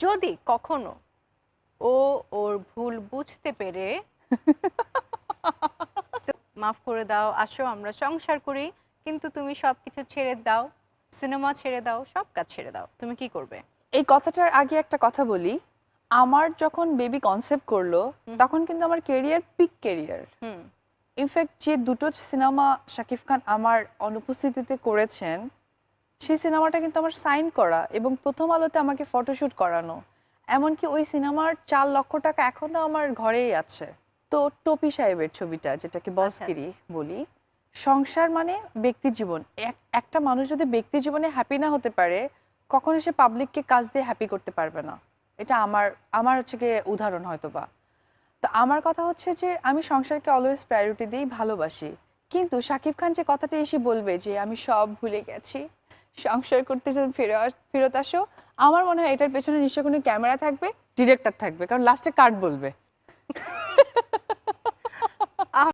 যদি কখনো ও ওর ভুল বুঝতে পেরে মাফ করে দাও আসো আমরা সংসার করি কিন্তু তুমি সবকিছু ছেড়ে দাও সিনেমা ছেড়ে দাও সব কাজ ছেড়ে দাও তুমি কি করবে? এই কথাটার আগে একটা কথা বলি আমার যখন বেবি কনসেপ্ট করল তখন কিন্তু আমার কেরিয়ার পিক কেরিয়ার হুম। ইনফ্যাক্ট যে দুটো সিনেমা শাকিব খান আমার অনুপস্থিতিতে করেছেন সেই সিনেমাটা কিন্তু আমার সাইন করা এবং প্রথম আলোতে আমাকে ফটোশুট করানো। এমনকি ওই সিনেমার চার লক্ষ টাকা এখনও আমার ঘরেই আছে। তো টপি সাহেবের ছবিটা যেটাকে বসগিরি বলি সংসার মানে ব্যক্তি জীবন। এক- একটা মানুষ যদি ব্যক্তি জীবনে হ্যাপি না হতে পারে কখনো সে পাবলিককে কাজ দিয়ে হ্যাপি করতে পারবে না। এটা আমার আমার হচ্ছে গিয়ে উদাহরণ হয়তো বা তো আমার কথা হচ্ছে যে আমি সংসারকে অলওয়েজ প্রায়োরিটি দিয়েই ভালোবাসি। কিন্তু শাকিব খান যে কথাটা এসে বলবে যে আমি সব ভুলে গেছি সংসার করতে যদি ফিরে ফেরত আসো। আমার মনে হয় এটার পেছনে নিশ্চয় কোনো ক্যামেরা থাকবে ডিরেক্টর থাকবে, কারণ লাস্টে কার্ড বলবে।